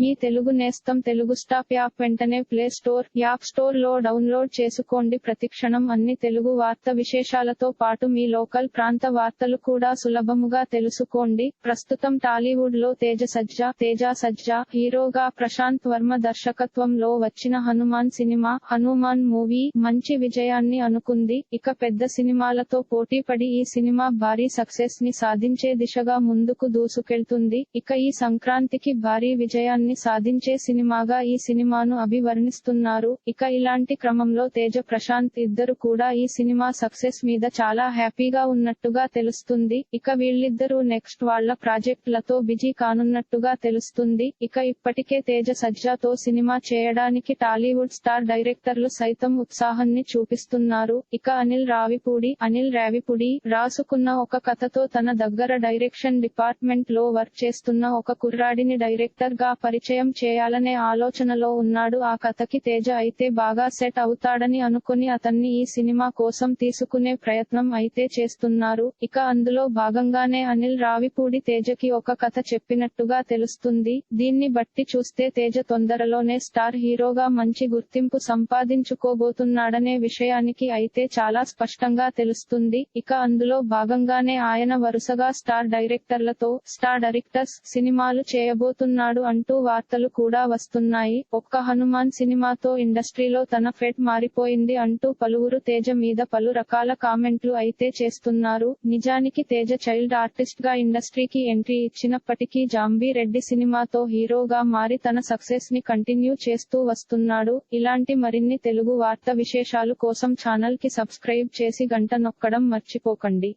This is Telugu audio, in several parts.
మీ తెలుగు నేస్తం తెలుగు స్టాప్ యాప్ వెంటనే ప్లే స్టోర్ యాప్ స్టోర్లో డౌన్లోడ్ చేసుకోండి. ప్రతిక్షణం అన్ని తెలుగు వార్త విశేషాలతో పాటు మీ లోకల్ ప్రాంత వార్తలు కూడా సులభముగా తెలుసుకోండి. ప్రస్తుతం టాలీవుడ్లో తేజ సజ్జా తేజ సజ్జ హీరోగా ప్రశాంత్ వర్మ దర్శకత్వంలో వచ్చిన హనుమాన్ సినిమా హనుమాన్ మూవీ మంచి విజయాన్ని అనుకుంది. ఇక పెద్ద సినిమాలతో పోటీపడి ఈ సినిమా భారీ సక్సెస్ని సాధించే దిశగా ముందుకు దూసుకెళ్తుంది. ఇక ఈ సంక్రాంతికి భారీ విజయాన్ని సాధించే సినిమాగా ఈ సినిమాను అభివర్ణిస్తున్నారు. ఇక ఇలాంటి క్రమంలో తేజ ప్రశాంత్ ఇద్దరు కూడా ఈ సినిమా సక్సెస్ మీద చాలా హ్యాపీగా ఉన్నట్టుగా తెలుస్తుంది. ఇక వీళ్ళిద్దరూ నెక్స్ట్ వాళ్ళ ప్రాజెక్టులతో బిజీ కానున్నట్టుగా తెలుస్తుంది. ఇక ఇప్పటికే తేజ సజ్జాతో సినిమా చేయడానికి టాలీవుడ్ స్టార్ డైరెక్టర్లు సైతం ఉత్సాహాన్ని చూపిస్తున్నారు. ఇక అనిల్ రావిపూడి అనిల్ రావిపూడి రాసుకున్న ఒక కథతో తన దగ్గర డైరెక్షన్ డిపార్ట్మెంట్లో వర్క్ చేస్తున్న ఒక కుర్రాడిని డైరెక్టర్గా పరి పరిచయం చేయాలనే ఆలోచనలో ఉన్నాడు. ఆ కథకి తేజ అయితే బాగా సెట్ అవుతాడని అనుకుని అతన్ని ఈ సినిమా కోసం తీసుకునే ప్రయత్నం అయితే చేస్తున్నారు. ఇక అందులో భాగంగానే అనిల్ రావిపూడి తేజకి ఒక కథ చెప్పినట్టుగా తెలుస్తుంది. దీన్ని బట్టి చూస్తే తేజ తొందరలోనే స్టార్ హీరోగా మంచి గుర్తింపు సంపాదించుకోబోతున్నాడనే విషయానికి అయితే చాలా స్పష్టంగా తెలుస్తుంది. ఇక అందులో భాగంగానే ఆయన వరుసగా స్టార్ డైరెక్టర్లతో స్టార్ డైరెక్టర్స్ సినిమాలు చేయబోతున్నాడు అంటూ వార్తలు కూడా వస్తున్నాయి. ఒక్క హనుమాన్ సినిమాతో ఇండస్ట్రీలో తన ఫెట్ మారిపోయింది అంటూ పలువురు తేజ మీద పలు రకాల కామెంట్లు అయితే చేస్తున్నారు. నిజానికి తేజ చైల్డ్ ఆర్టిస్ట్గా ఇండస్ట్రీకి ఎంట్రీ ఇచ్చినప్పటికీ జాంబీ రెడ్డి సినిమాతో హీరోగా మారి తన సక్సెస్ని కంటిన్యూ చేస్తూ వస్తున్నాడు. ఇలాంటి మరిన్ని తెలుగు వార్త విశేషాలు కోసం ఛానల్కి సబ్స్క్రైబ్ చేసి గంట నొక్కడం మర్చిపోకండి.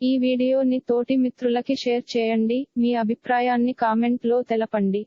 ఈ వీడియోని తోటి మిత్రులకి షేర్ చేయండి. మీ అభిప్రాయాన్ని కామెంట్లో తెలపండి.